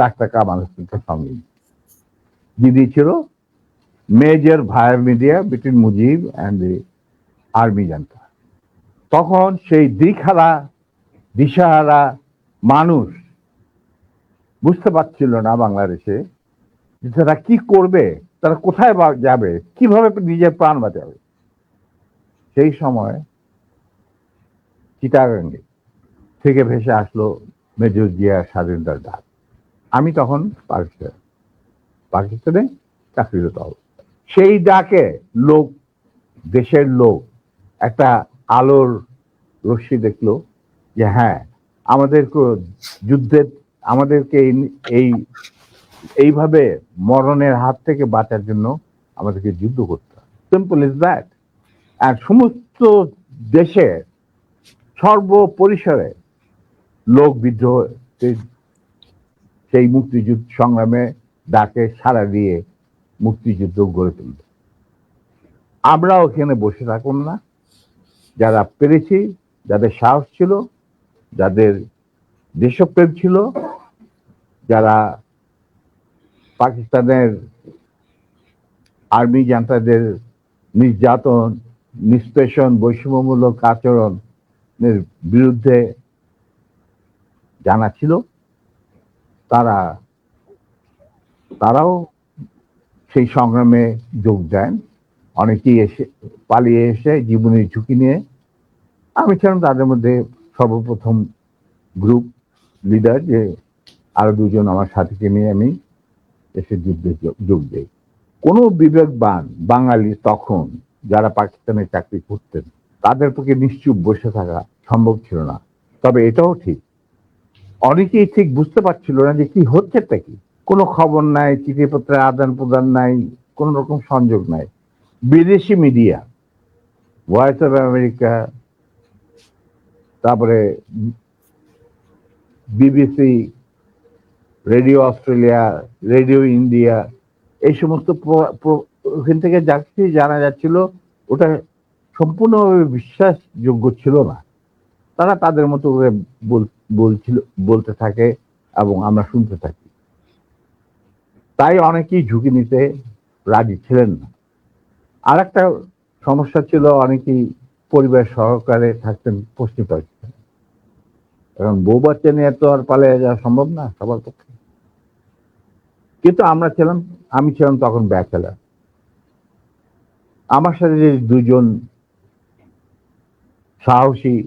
Doctor Kamal হোসেনকে সঙ্গে। যিনি ছিল major via media between Mujib and the army জানতা তখন সেই দিকহারা, দিশাহারা মানুষ বুঝতে পারছিল না বাংলাদেশে যে তারা কি করবে, তারা কোথায় যাবে, কীভাবে নিজের প্রাণ বাঁচাবে। সেই সময় চিটাগাঙ্গে থেকে ভেসে আসলো মেজর জিয়া স্বাধীনতার ডাক। আমি তখন পাকিস্তান পাকিস্তানে চাকরিরত অবস্থা সেই ডাকে লোক, দেশের লোক, একটা আলোর রশ্মি দেখল যে হ্যাঁ আমাদের যুদ্ধের আমাদেরকে এই- এই, এইভাবে মরণের হাত থেকে বাঁচার জন্য আমাদেরকে যুদ্ধ করতে হবে। সিম্পল ইজ দ্যাট আর সমস্ত দেশে সর্বপরিসরে লোক বিদ্রোহ সেই- মুক্তিযুদ্ধ সংগ্রামে ডাকে সাড়া দিয়ে মুক্তিযুদ্ধ গড়ে তুলবে আমরা ওখানে বসে থাকুন না। যারা পেরেছি, যাদের সাহস ছিল, যাদের দেশপ্রেম ছিল, যারা পাকিস্তানের আর্মি জান্তাদের নির্যাতন, নিষ্পেষণ, বৈষম্যমূলক আচরণের বিরুদ্ধে জানা ছিল। তারা, তারাও সেই সংগ্রামে যোগ দেন। অনেকেই এসে, পালিয়ে এসে জীবনের ঝুঁকি নিয়ে। আমি ছিলাম তাদের মধ্যে সর্বপ্রথম গ্রুপ লিডার যে আরও দুজন আমার সাথীকে নিয়ে আমি এসে যুদ্ধে যোগ- দেই। কোনো বিবেকবান বাঙালি তখন যারা পাকিস্তানে চাকরি করতেন, তাদের পক্ষে নিশ্চুপ বসে থাকা সম্ভব ছিল না। তবে এটাও ঠিক অনেকেই ঠিক বুঝতে পারছিল না যে কি হচ্ছেটা কি। কোনো খবর নাই চিঠিপত্রের আদান প্রদান নাই, কোন রকম সংযোগ নাই। বিদেশি মিডিয়া ভয়েস অফ আমেরিকা তারপরে BBC radio Australia radio India এই সমস্ত ওখান থেকে যা কিছু জানা যাচ্ছিল, ওটা সম্পূর্ণভাবে বিশ্বাসযোগ্য ছিল না। তারা তাদের মতো করে বল- বলছিল, বলতে থাকে এবং আমরা শুনতে থাকি। তাই অনেকেই ঝুঁকি নিতে রাজি ছিলেন না। আর একটা সমস্যা ছিল, অনেকেই পরিবার সহকারে থাকতেন পশ্চিম পাকিস্তানে। এখন বউ বাচ্চা নিয়ে তো আর পালিয়ে যাওয়া সম্ভব না সবার পক্ষে। কিন্তু আমরা ছিলাম, আমি ছিলাম তখন ব্যাচেলার। আমার সাথে যে দুজন সাহসী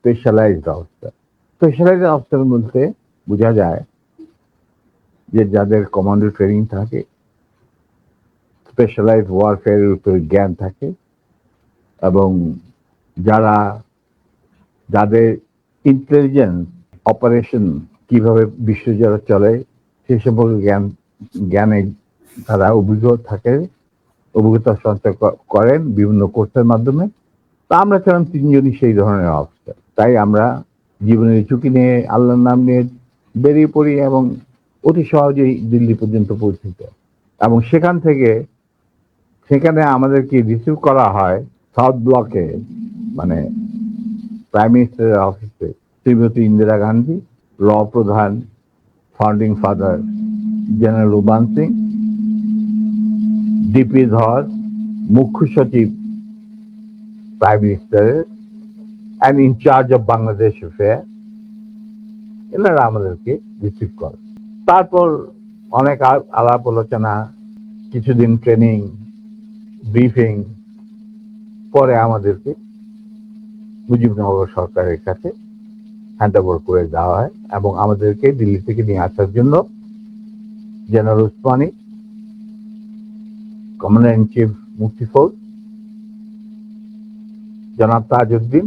স্পেশালাইজড অবস্থা স্পেশালাইজড অবস্থার মধ্যে বোঝা যায় যে যাদের কমান্ডো ট্রেনিং থাকে স্পেশালাইজ ওয়ারফেয়ারের উপর জ্ঞান থাকে এবং যারা, যাদের ইন্টেলিজেন্স অপারেশন কীভাবে বিশ্বজুড়ে চলে সে সম্পর্কে জ্ঞান, জ্ঞানে তারা অভিজ্ঞ থাকে, অভিজ্ঞতা সঞ্চয় করেন বিভিন্ন কোর্সের মাধ্যমে। তা আমরা ছিলাম তিনজনই সেই ধরনের অবস্থা তাই আমরা জীবনের ঝুঁকি নিয়ে আল্লাহর নাম নিয়ে বেরিয়ে পড়ি এবং অতি সহজেই দিল্লি পর্যন্ত পৌঁছতে এবং সেখান থেকে সেখানে আমাদেরকে রিসিভ করা হয় সাউথ ব্লকে মানে প্রাইম মিনিস্টারের অফিসে শ্রীমতী ইন্দিরা গান্ধী ল প্রধান founding father general Ruban Singh DP Dhar মুখ্য সচিব প্রাইম মিনিস্টারের and in charge of Bangladesh affair এনারা আমাদেরকে রিসিভ করে। তারপর অনেক আলাপ আলোচনা, কিছুদিন ট্রেনিং ব্রিফিং পরে আমাদেরকে মুজিবনগর সরকারের কাছে হ্যান্ড ওভার করে দেওয়া হয় এবং আমাদেরকে দিল্লি থেকে নিয়ে আসার জন্য general Osmani commander in chief Mukti Fauj জনাব Tajuddin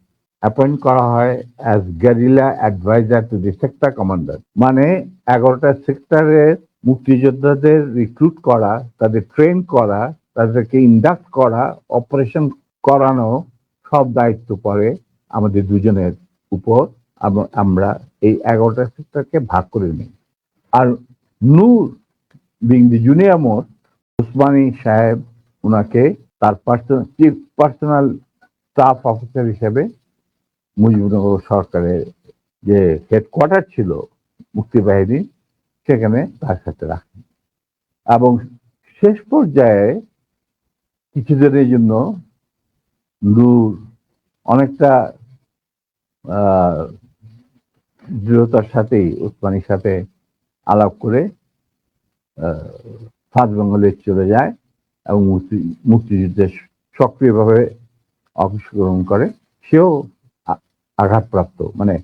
অ্যাপয়েন্ট করা হয় as guerrilla adviser to the sector commander মানে এগারোটা সেক্টরের মুক্তিযোদ্ধাদের রিক্রুট করা, তাদের ট্রেন করা, তাদেরকে ইন্ডাক্ট করা অপারেশন করানো সব দায়িত্ব পড়ে আমাদের দুজনের উপর আমরা এই এগারোটা সেক্টরকে ভাগ করে নিই। আর Noor being the junior most Osmani সাহেব ওনাকে তার personal chief personal staff officer হিসেবে মুজিবনগর সরকারের যে হেডকোয়ার্টার ছিল, মুক্তিবাহিনী, সেখানে তার সাথে রাখেন। এবং শেষ পর্যায়ে কিছুদিনের জন্য নূর অনেকটা দৃঢ়তার সাথেই উসমানির সাথে আলাপ করে ফার্স্ট বেঙ্গলে চলে যায় এবং মুক্তি, মুক্তিযুদ্ধে সক্রিয়ভাবে অংশগ্রহণ করে। সেও আঘাতপ্রাপ্ত। মানে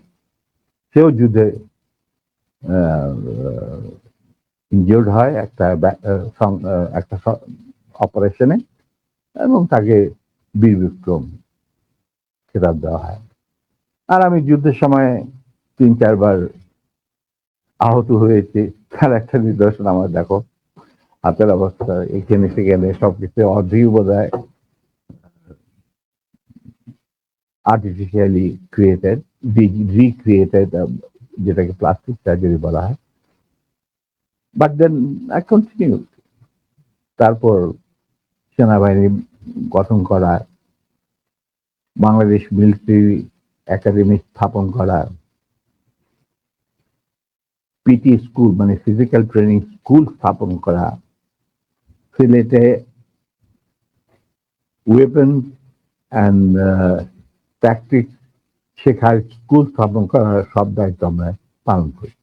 সেও যুদ্ধে ইনজিওর্ড হয় একটা একটা অপারেশনে এবং তাকে বীর বিক্রম খেতাব দেওয়া হয়। আর আমি যুদ্ধের সময় তিন, চারবার আহত হয়েছে। তার একটা নিদর্শন আমার, দেখো, হাতের অবস্থা, এখানে সেখানে সবকিছু অর্ধেক বোধ হয় আর্টিফিশিয়ালি ক্রিয়েটেড রিক্রিয়েটেড যেটাকে প্লাস্টিক সার্জারি বলা হয়। বাট দেন আই কন্টিনিউ তারপর সেনাবাহিনী গঠন করা, বাংলাদেশ মিলিটারি একাডেমি স্থাপন করা, পিটি স্কুল মানে ফিজিক্যাল ট্রেনিং স্কুল স্থাপন করা, সিলেটে ওয়েপন অ্যান্ড ট্যাকটিক শেখার স্কুল স্থাপন করার সব দায়িত্ব আমরা পালন করি।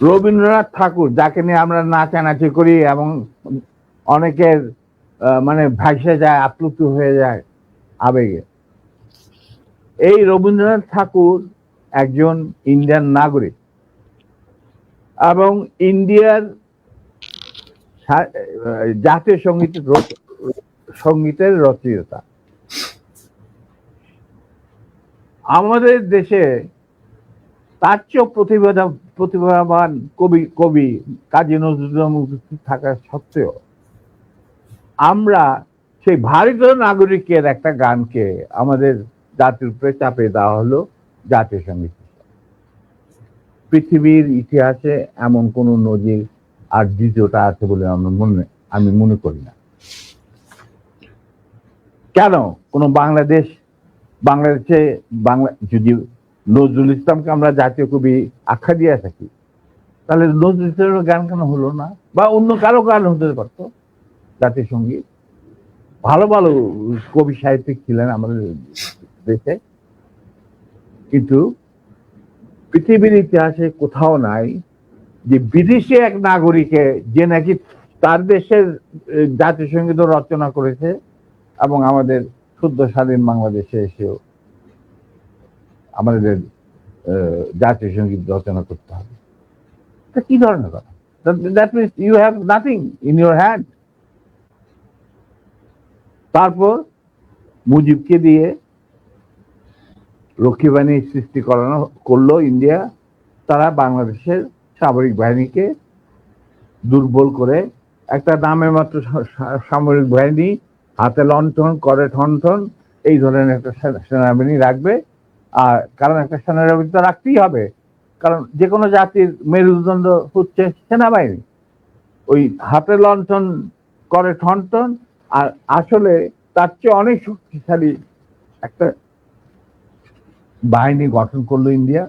রবীন্দ্রনাথ ঠাকুর, যাকে নিয়ে আমরা নাচানাচি করি এবং অনেকের মানে ভাসে যায়, আপ্লুত হয়ে যায় আবেগে। এই রবীন্দ্রনাথ ঠাকুর একজন ইন্ডিয়ান নাগরিক এবং ইন্ডিয়ার জাতীয় সংগীত সঙ্গীতের রচয়িতা। আমাদের দেশে তার চেয়েও প্রতিভা প্রতিভাবান কবি কবি কাজী নজরুল থাকা সত্ত্বেও আমরা সেই ভারতীয় নাগরিকের একটা গানকে আমাদের জাতির উপরে চাপে দেওয়া হলো জাতীয় সংগীত পৃথিবীর ইতিহাসে এমন কোনো নজির আর দ্বিতীয়টা আছে বলে আমার মনে আমি মনে করি না। কেন? কোন বাংলাদেশ বাংলাদেশে বাংলা যদি নজরুল ইসলামকে আমরা জাতীয় কবি আখ্যা দিয়ে থাকি, তাহলে নজরুল ইসলামের গান কেন হলো না? বা অন্য কারও গান হতে পারতো? জাতীয় সংগীত ভালো ভালো কবি সাহিত্যিক ছিলেন আমাদের দেশে। কিন্তু পৃথিবীর ইতিহাসে কোথাও নাই যে বিদেশি এক নাগরিকে যে নাকি তার দেশের জাতীয় সংগীত রচনা করেছে এবং আমাদের শুদ্ধ স্বাধীন বাংলাদেশে এসেও আমাদের জাতীয় সংগীত রচনা করতে হবে। কি ধরনের কথা? That means you have nothing in your hand তারপর মুজিবকে দিয়ে রক্ষী বাহিনী সৃষ্টি করানো, করল ইন্ডিয়া। তারা বাংলাদেশের সামরিক বাহিনীকে দুর্বল করে একটা নামে মাত্র সামরিক বাহিনী হাতে লণ্ঠন, করে ঠনঠন, এই ধরনের একটা সেনাবাহিনী রাখবে। আর কারণ একটা সেনাবাহিনী তো রাখতেই হবে। কারণ যে কোনো জাতির মেরুদণ্ড হচ্ছে সেনাবাহিনী। ওই হাতে লণ্ঠন, করে ঠনঠন, আর আসলে তার চেয়ে অনেক শক্তিশালী একটা বাহিনী গঠন করল ইন্ডিয়া।